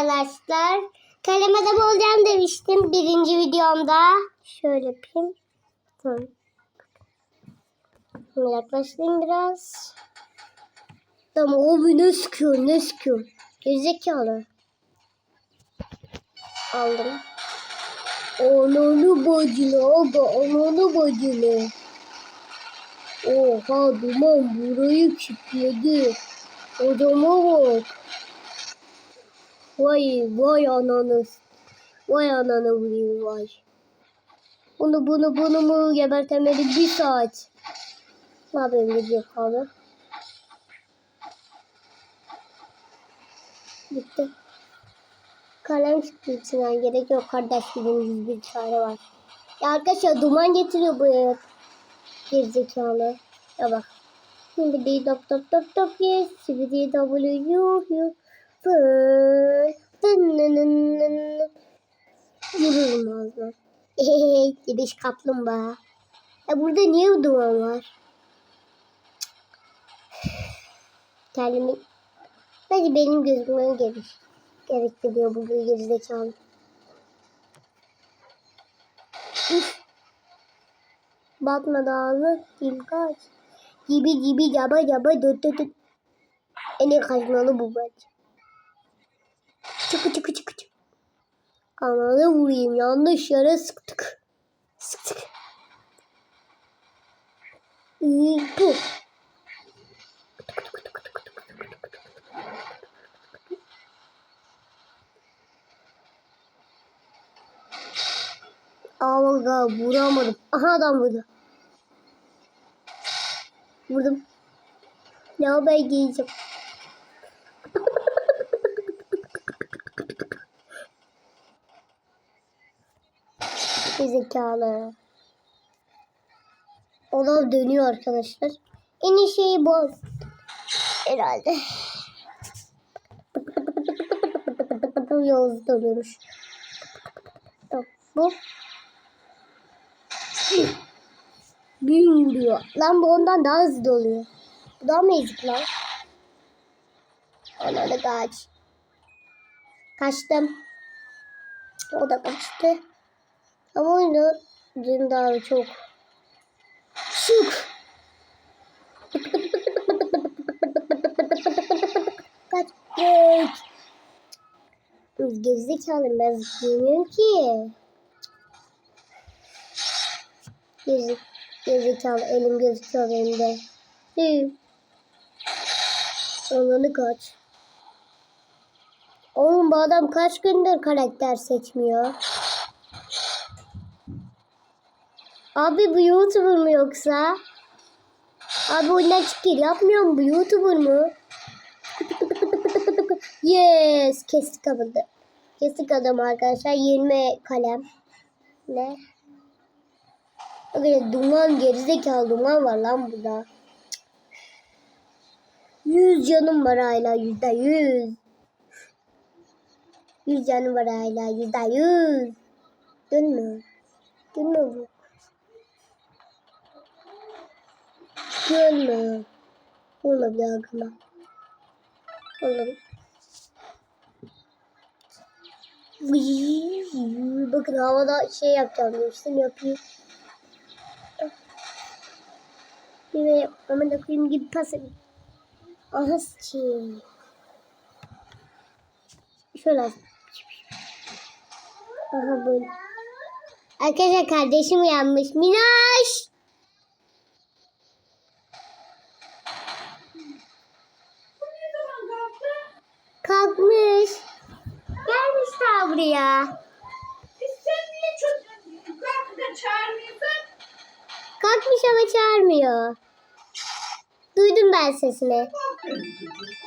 arkadaşlar. Kalem adam olacağım demiştim birinci videomda. Şöyle yapayım. Tamam. Şimdi yaklaştım biraz. Tamam o bir ne sıkıyor ne sıkıyor. Gerizekalı. Aldım. Ananı bacını aga ananı bacını. Oha duman burayı kilitledi. Odama bak. Vay vay ananı. Vay ananı vurayım vay. Bunu bunu bunu mu gebertemedik bir saat. Ne yapayım gidiyor abi. Bitti. Kalem çıktı gerek yok kardeş bizim bir çare var. Ya arkadaşlar duman getiriyor bu ev. Gerizekalı. Ya bak. Şimdi bir top top top top yes. Şimdi W yu yu. Fır. Vururum ağzına. Gidiş kaplumbağa. Ya burada niye duman var? Kendimi... Bence benim gözümden gerek. Gerekli diyor bu gerizekalı. Üf. Batma dağını kim kaç. Gibi gibi caba caba dört dört dört. En kaçmalı bu bence. Çıkı çıkı çıkı çıkı. Ananı vurayım yanlış yere sıktık. Sıktık. Bu. Aga vuramadım. Aha adam vurdu. Vurdum. Ya ben giyeceğim. Zekalı. Olay dönüyor arkadaşlar. En iyi şey bu. Herhalde. Yavuz dönüyormuş. Bu. Büyüm vuruyor. Lan bu ondan daha hızlı oluyor. Bu daha mı ezik lan? Ona da kaç. Kaçtım. O da kaçtı. Ama oyunu dün daha çok. Şık. Kaç. Geç. Gerizekalı ben zıplayamıyorum ki. Geri, gerizekalı elim gözüküyor benim de. Hı. Ananı kaç. Oğlum bu adam kaç gündür karakter seçmiyor? Abi bu YouTuber mu yoksa? Abi oyundan çıkıyor yapmıyor mu bu YouTuber mu? Yes kestik adamı. Kestik adamı arkadaşlar 20 kalem. Ne? Böyle duman gerizekalı duman var lan burada. Yüz canım var hala yüzde yüz. Yüz canım var hala yüzde yüz. Dönme. Dönme bu. Dönme. Vurma bir aklıma. Oğlum. Bakın havada şey yapacağım demiştim yapayım. Bir de aman da koyayım gibi pas edeyim. Aha sıçayım. Şöyle. Aha böyle. Arkadaşlar kardeşim uyanmış. Minaş. Kalkmış. Daha buraya. Sen niye çocuğu kalkıp da çağırmıyorsun? Kalkmış ama çağırmıyor. Duydum ben sesini.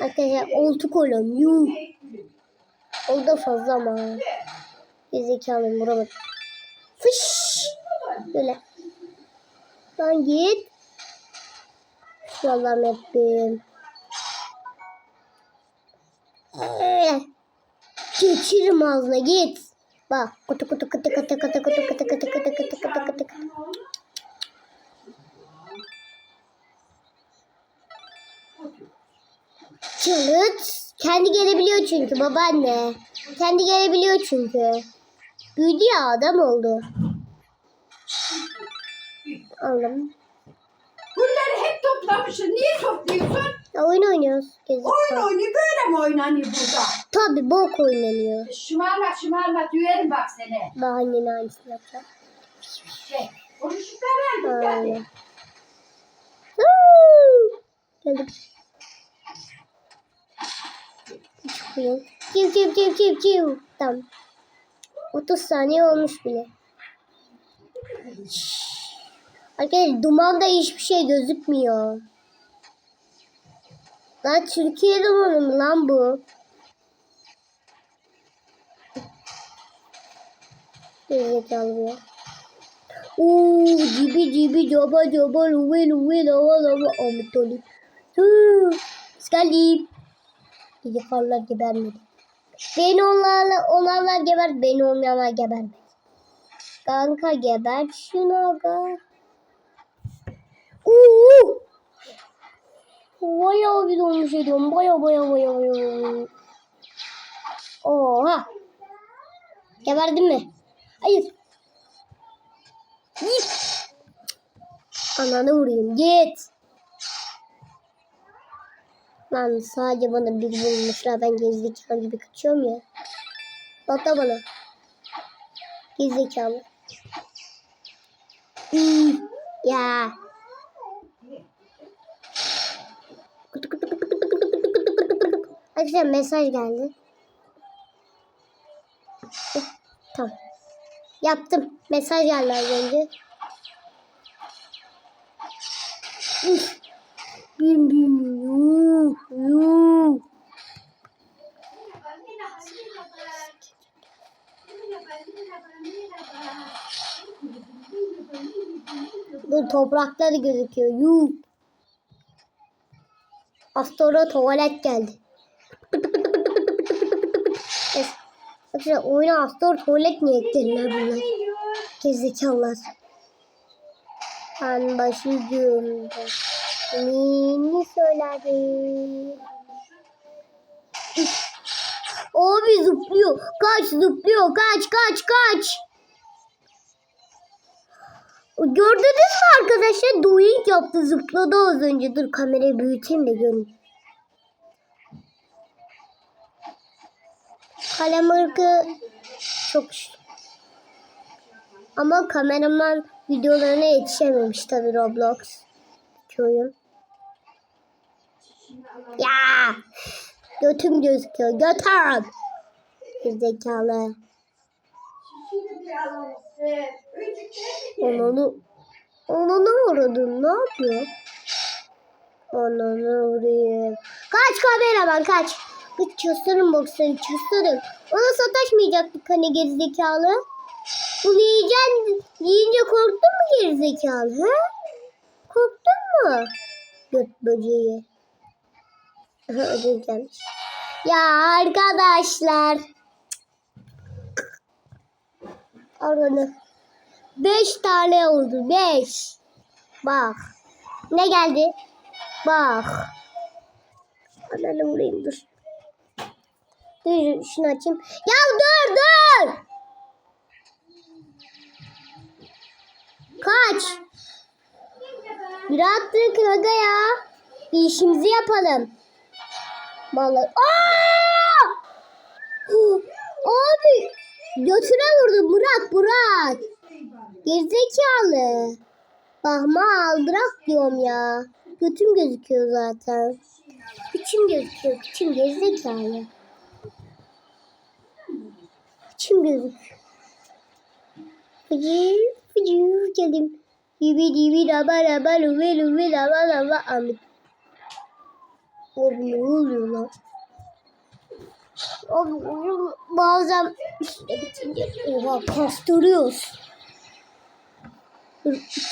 Arkadaşlar oltu kolum. Yuh. O da fazla ama. Gerizekalı vuramadım. Fış. Böyle. Lan git. Allah'ım Rabbim. Geçiririm ağzına git. Bak. Kutu kutu kutu kutu kutu kutu kutu kutu kutu kutu kutu kutu kutu. Çalıt. Kendi gelebiliyor çünkü babaanne. Kendi gelebiliyor çünkü. Büyüdü ya adam oldu. Aldım. Gülleri hep toplamışsın. Niye topluyorsun? Ya oyun oynuyoruz. Gezip. Oyun oynuyor. Böyle mi oynanıyor burada? Tabii bok oynanıyor. Şımarma şımarma düğerim bak seni. Ben annenin aynısını yapacağım. Şey, konuştuklar verdim Aynen. geldi. Woo! Geldim. Çıkıyorum. Civ civ civ civ civ. Tamam. 30 saniye olmuş bile. Arkadaşlar dumanda hiçbir şey gözükmüyor. Lan Türkiye dumanı mı lan bu? Gerizekalı ya. Oo, cibi cibi caba caba luve luve lava lava Ahmet Ali. Hıı, Geldim. Gece karlar gebermedi. Beni onlarla onlarla geber, beni onlarla gebermedi. Kanka geber şunu aga. Oo! Bayağı bir olmuş ediyorum. Baya baya baya baya. Oha. Geberdin mi? Hayır. Git. Ananı vurayım. Git. Lan sadece bana bir bulmuşlar. Ben gerizekalı gibi kaçıyorum ya. Patla bana. Gerizekalı. Ya. Arkadaşlar mesaj geldi. Eh, Tamam. Yaptım. Mesaj geldi az önce. Üf. Bim bim. Dur toprakları gözüküyor. Yuh. Astora tuvalet geldi. Evet. Arkadaşlar oyuna Astor tuvalet niye eklediler bunlar? Gerizekalılar. Ben başlıyorum. Neyini söyledim? Abi zıplıyor. Kaç zıplıyor. Kaç kaç kaç. Gördünüz mü arkadaşlar? Doink yaptı zıpladı az önce. Dur kamerayı büyüteyim de görün. Kalem çok. Ama kameraman videolarına yetişememiş tabii Roblox. Oyun. Ya! Götüm gözüküyor. Götüm! Gerizekalı. Ananı... Ananı vurdun. Ne yapıyor? Ananı vurayım. Kaç kameraman kaç. Kaç çöstürün boksörü çöstürün. Ona sataşmayacaktık hani gerizekalı. Bunu yiyeceksin. Yiyince korktun mu gerizekalı? He? Korktun mu? Göt böceği. Ödül gelmiş. Ya arkadaşlar. Oranı. Beş tane oldu. Beş. Bak. Ne geldi? Bak. Ananı vurayım dur. Dur şunu açayım. Ya dur dur. Kaç. Bir attık aga ya. Bir işimizi yapalım. Vallahi. Aa! Abi götüre vurdu Burak Burak. Gerizekalı. Bahma al bırak diyorum ya. Götüm gözüküyor zaten. Küçüm gözüküyor. Küçüm gerizekalı. Küçüm gözüküyor. Fıcı fıcı geldim. Dibi dibi laba laba lubi lubi laba laba amit. Abi ne oluyor lan? Abi oyun bazen işte bitince oha kastırıyoruz.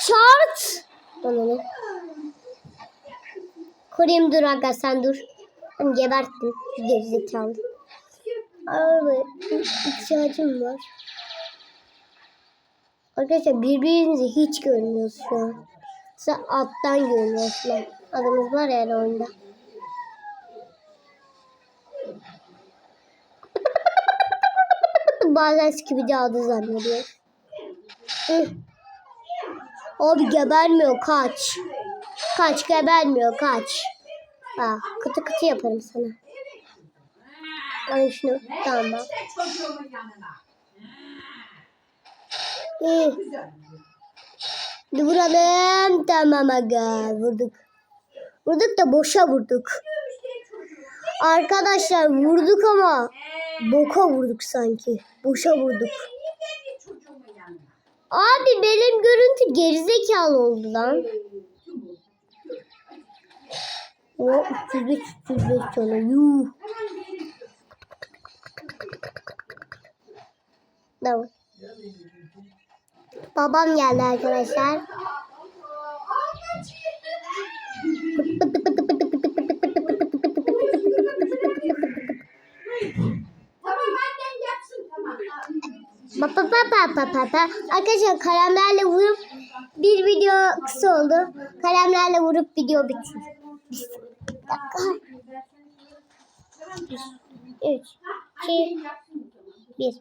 Çart! Ananı. Koruyayım dur aga sen dur. Geberttim gerizekalı almaya ihtiyacım var. Arkadaşlar birbirinizi hiç görmüyoruz şu an. Size alttan görüyorsunuz. Adımız var yani oyunda. Bazen Skibidi adı zannediyor. Abi gebermiyor kaç. Kaç gebermiyor kaç. Ha, kıtı kıtı yaparım sana. Al şunu. Tamam. Hadi vuralım. Tamam aga vurduk. Vurduk da boşa vurduk. Arkadaşlar vurduk ama boka vurduk sanki. Boşa vurduk. Abi benim görüntü gerizekalı oldu lan. O 305 305 sonra yuh. Tamam. Babam geldi arkadaşlar. Pa pa pa pa pa pa. Arkadaşlar kalemlerle vurup bir video kısa oldu. Kalemlerle vurup video bitsin. Bir dakika. 3, 2, 1.